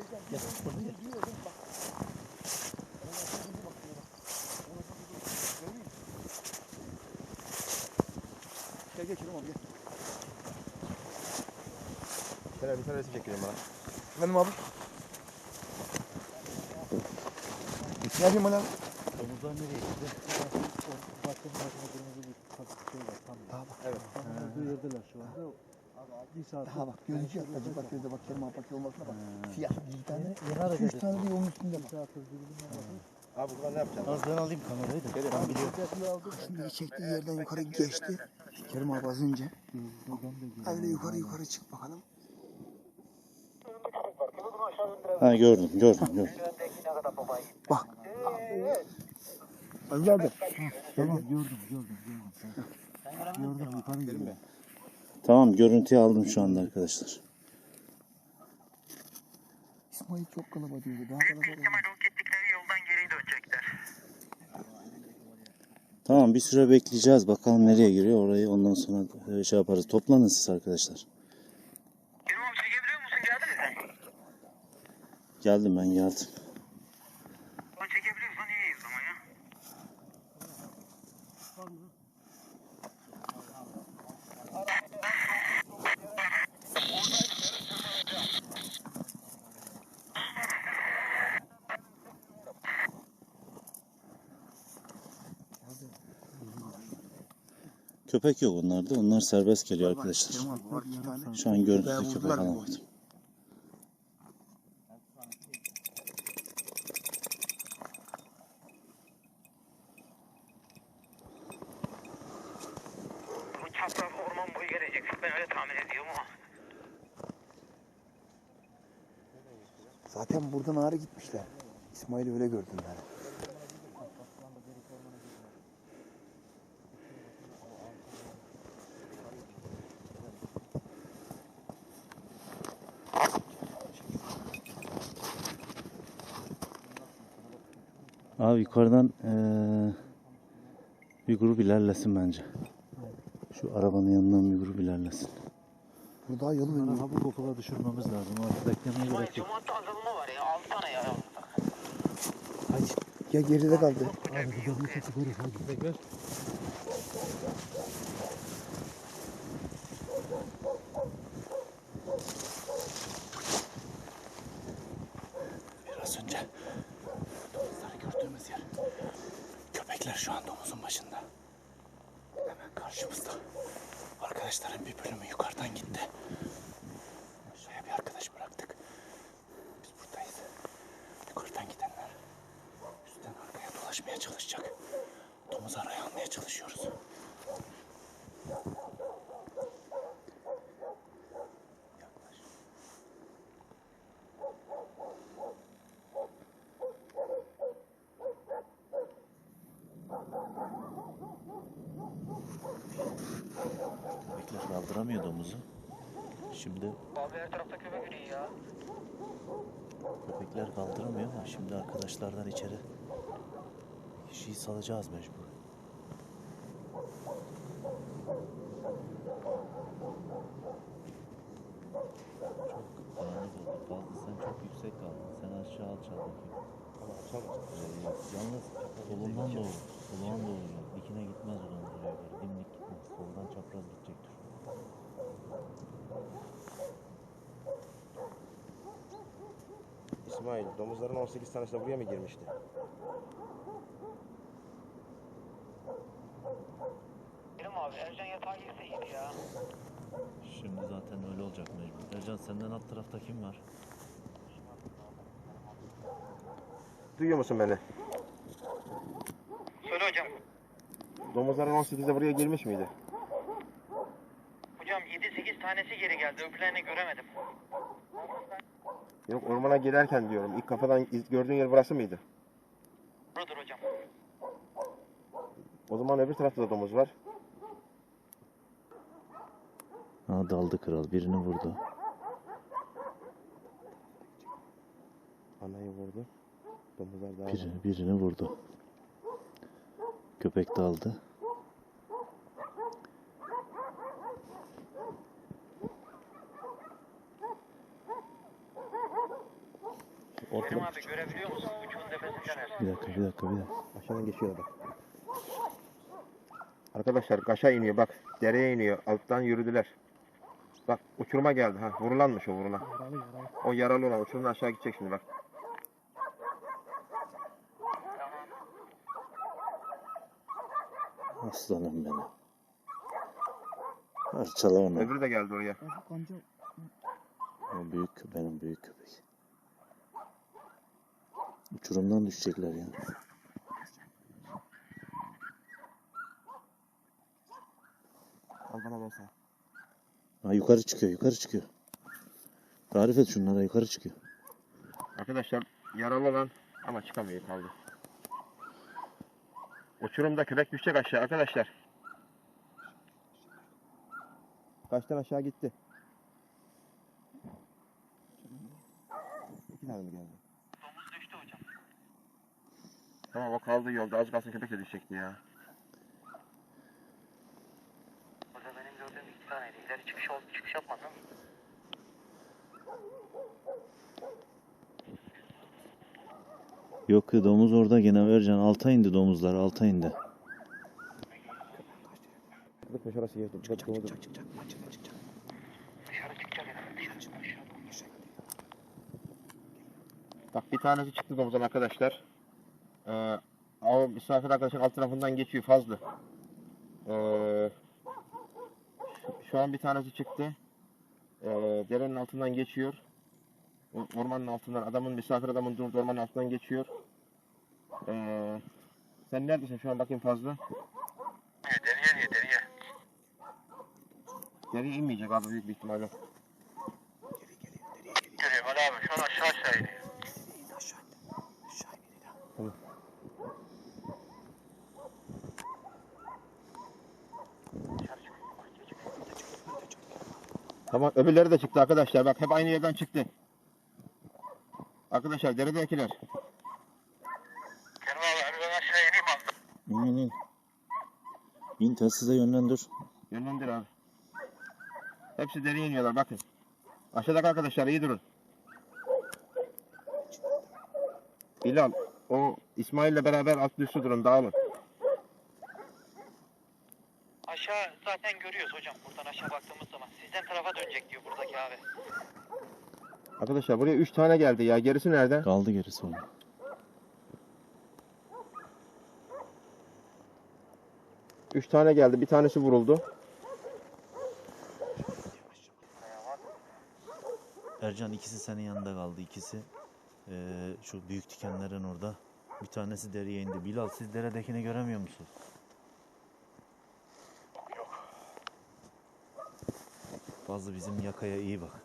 Gel gel. Gel gel Kerim abi gel. Şöyle bir tane resim çekeyim bana. Efendim abi. Ne yapayım Ali abi? Domuzlar nereye gitti? Bakın bakın kırmızı bir kapı şey var tam. Bak. Evet. Tam olduğu yerdeler şu anda. Bir. Daha bak gözüküyor. Acı bak gözde bak Kerim abi bak olmasına bak. Siyah bir tane. Hareket Üç tane de yolun üstünde Bir bak. Abi buradan ne yapacaksın? Az ben alayım kamerayı da. Gel Ben abi. biliyorum. Şimdi çektiği yerden yukarı geçti. Kerim abi az önce. Öyle yukarı yukarı çık bakalım. Ha gördüm, gördüm, gördüm. Bak. Ali abi. Tamam gördüm, gördüm, gördüm. Gördüm yukarı gidiyor. Tamam, görüntüyü aldım şu anda arkadaşlar. İsmail çok kalabalık diyordu. Daha ihtimal o gittikleri yoldan geri dönecekler. Tamam, bir süre bekleyeceğiz. Bakalım nereye giriyor orayı. Ondan sonra e, şey yaparız. Toplanın siz arkadaşlar. Kerim abi çekebiliyor musun? Geldin mi sen? Geldim ben geldim. O çekebiliyorsan iyiyiz ama ya. Köpek yok onlarda. Onlar serbest geliyor arkadaşlar. Şu an görüntüde köpek alamadım. Bu çapraz orman boyu gelecek. Ben öyle tahmin ediyorum ama. Zaten buradan ağrı gitmişler. İsmail'i öyle gördüm ben. Abi yukarıdan eee, bir grup ilerlesin bence. Şu arabanın yanından bir grup ilerlesin. Burada daha yolu Bunları veriyor. hafif okula düşürmemiz lazım. Abi beklemeye gerek yok. cumatta azalma var ya. 6 tane ya. Hadi. Ya geride kaldı. Abi bir çocuk herif hadi. Bekler. Biraz önce domuzları gördüğümüz yer. Köpekler şu an domuzun başında. Hemen karşımızda. Arkadaşların bir bölümü yukarıdan gitti. Aşağıya bir arkadaş bıraktık. Biz buradayız. Yukarıdan gidenler üstten çalışacak. Domuz araya almaya çalışıyoruz. Yaklaş. Köpekler kaldıramıyor domuzu. Şimdi Abi her tarafta köpek ya. köpekler kaldıramıyor ama şimdi arkadaşlardan içeri kişiyi salacağız mecbur. Çok dağınık oldu. Fazla sen çok yüksek kaldın. Sen aşağı alçal bakayım. Ama akşam Ee, yalnız solundan doğru. Solundan doğru. Dikine gitmez oradan buraya göre. Dimdik gitmez. Soldan çapraz gidecektir. İsmail domuzların 18 tanesi de buraya mı girmişti? Kerim abi Ercan yatağa girse iyiydi ya. Şimdi zaten öyle olacak mecbur. Ercan senden alt tarafta kim var? Duyuyor musun beni? Söyle hocam. Domuzların 18'i de buraya girmiş miydi? Hocam 7-8 tanesi geri geldi. Öbürlerini göremedim. Yok ormana girerken diyorum. İlk kafadan iz- gördüğün yer burası mıydı? Budur hocam. O zaman öbür tarafta da domuz var. Ha daldı kral. Birini vurdu. Anayı vurdu. Domuzlar daha Birini, birini vurdu. Köpek daldı. Kerim abi görebiliyor musun? Uçun tepesinden. Bir dakika bir dakika bir dakika. Aşağıdan geçiyor bak. Arkadaşlar kaşa iniyor bak. Dereye iniyor. Alttan yürüdüler. Bak uçuruma geldi. Ha vurulanmış o vurulan. Yaralı yaralı. O yaralı olan uçurumdan aşağı gidecek şimdi bak. Aslanım benim. Parçalayamam. Öbürü de geldi oraya. O büyük benim büyük köpek. Uçurumdan düşecekler ya. Al bana. Ha, yukarı çıkıyor yukarı çıkıyor. Tarif et şunlara yukarı çıkıyor. Arkadaşlar yaralı olan ama çıkamıyor kaldı. Uçurumda köpek düşecek aşağı arkadaşlar. Kaçtan aşağı gitti. İki tane mi geldi? Domuz düştü hocam. Tamam o kaldı yolda az kalsın köpek de düşecekti ya. Burada benim gördüğüm iki taneydi. İleri çıkış. Çıkış yapmadın mı? Yok domuz orada gene Ercan alta indi domuzlar alta indi. Orası. Çık çık çık çık. Dışarı çıkacak herhalde. Dışarı çıkmış. Bak bir tanesi çıktı domuzdan arkadaşlar. Ee, misafir arkadaşın alt tarafından geçiyor fazla. Ee, şu- an bir tanesi çıktı. Ee, derenin altından geçiyor. O- Ormanın altından adamın misafir adamın durduğu ormanın altından geçiyor. Ee, sen neredesin şu an bakayım fazla? Deriye diye deriye. Geriye inmeyecek abi büyük bir ihtimalle. Görüyorum Ali abi. Şu an aşağı aşağı iniyor. Tamam öbürleri de çıktı arkadaşlar. Bak hep aynı yerden çıktı. Arkadaşlar deredekiler. Kerim abi ben aşağı ineyim abi. İn in in. İn telsize yönlendir. Yönlendir abi. Hepsi deriye iniyorlar bakın. Aşağıdaki arkadaşlar iyi durun. Bilal o İsmail'le beraber alt üstü durun dağılın. Aşağı zaten görüyoruz hocam. Buradan aşağı. Sizden diyor buradaki abi. Arkadaşlar buraya 3 tane geldi ya. Gerisi nerede? Kaldı gerisi onun. Üç tane geldi. Bir tanesi vuruldu. Ercan ikisi senin yanında kaldı. İkisi eee, şu büyük dikenlerin orada. Bir tanesi dereye indi. Bilal siz deredekini göremiyor musun? Fazla bizim yakaya iyi bak.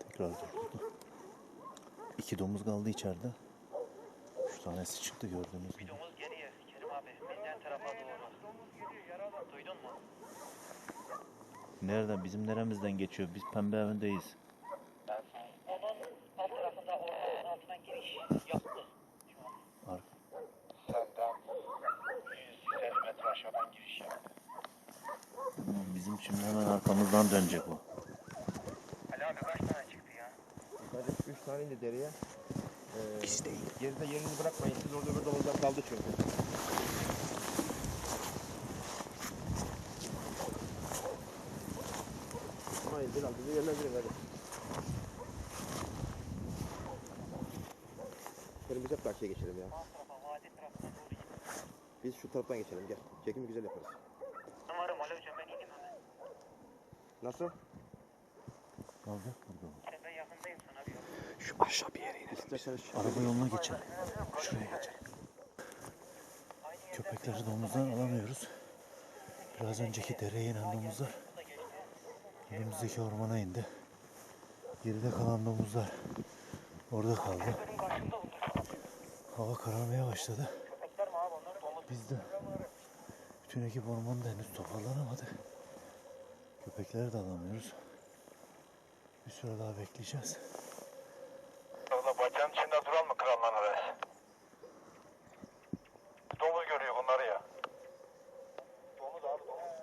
Tekrar dur. İki domuz kaldı içeride. Üç tanesi çıktı gördüğünüz gibi. Domuz geriye. Kerim abi. Bizden tarafa doğru. Domuz geliyor yaralı. Duydun mu? Nereden? Bizim neremizden geçiyor? Biz pembe evindeyiz. Onun alt tarafında ormanın altına giriş yaptı. Şu an. Ar- Senden 150 metre aşağıdan giriş yaptı. Tamam, Bizim şimdi hemen arkamızdan dönecek o. Ali abi kaç tane çıktı ya? Sadece 3 tane indi deriye. Ee, Geride yerini bırakmayın. Siz orada öbür domuzlar kaldı çünkü. İsmail Bilal bizi yönlendirin hadi. Gelin biz hep karşıya geçelim ya. Alt tarafa vadi tarafına doğru git. Biz şu taraftan geçelim gel. Çekimi güzel yaparız. Umarım Ali hocam ben ineyim hemen. Nasıl? Kaldı burada. Ben yakındayım sana bir yol. Şu aşağı bir yere inelim. İsterseniz Araba yoluna geçelim. Şuraya geçelim. Köpekleri domuzdan alamıyoruz. Biraz önceki dereye inen domuzlar önümüzdeki ormana indi. Geride kalan domuzlar orada kaldı. Hava kararmaya başladı. Köpekler mi abi onlar domuz. Biz de bütün ekip ormanda henüz toparlanamadı. Köpekleri de alamıyoruz. Bir süre daha bekleyeceğiz. Valla bacağın içinde duran mı krallan oraya? Domuz görüyor bunları ya. Domuz abi domuz.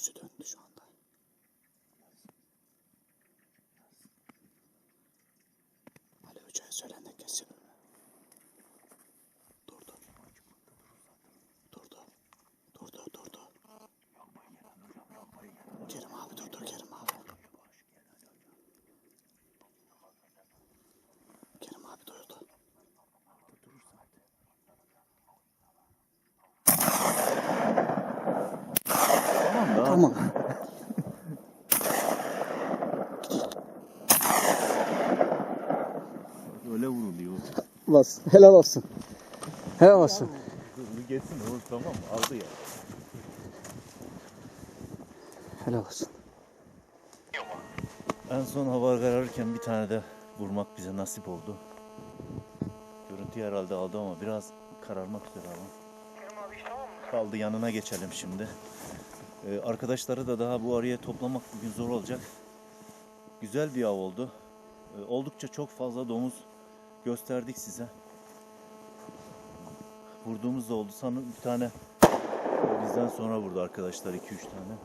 gözü döndü şu anda. Ali Hoca'ya söylen de kesin. Durdu. Durdu. Durdu, durdu. Kerim abi durdur Kerim abi. Kerim abi duyurdu. Tamam. Öyle vuruluyor. Bas. Helal olsun. Helal olsun. Hızlı geçsin o tamam aldı ya. Helal olsun. En son hava kararırken bir tane de vurmak bize nasip oldu. Görüntü herhalde aldı ama biraz kararmak üzere hava. Kaldı yanına geçelim şimdi. Ee, arkadaşları da daha bu araya toplamak bugün zor olacak. Güzel bir av oldu. Ee, oldukça çok fazla domuz gösterdik size. Vurduğumuz da oldu. Sanırım bir tane bizden sonra vurdu arkadaşlar 2-3 tane.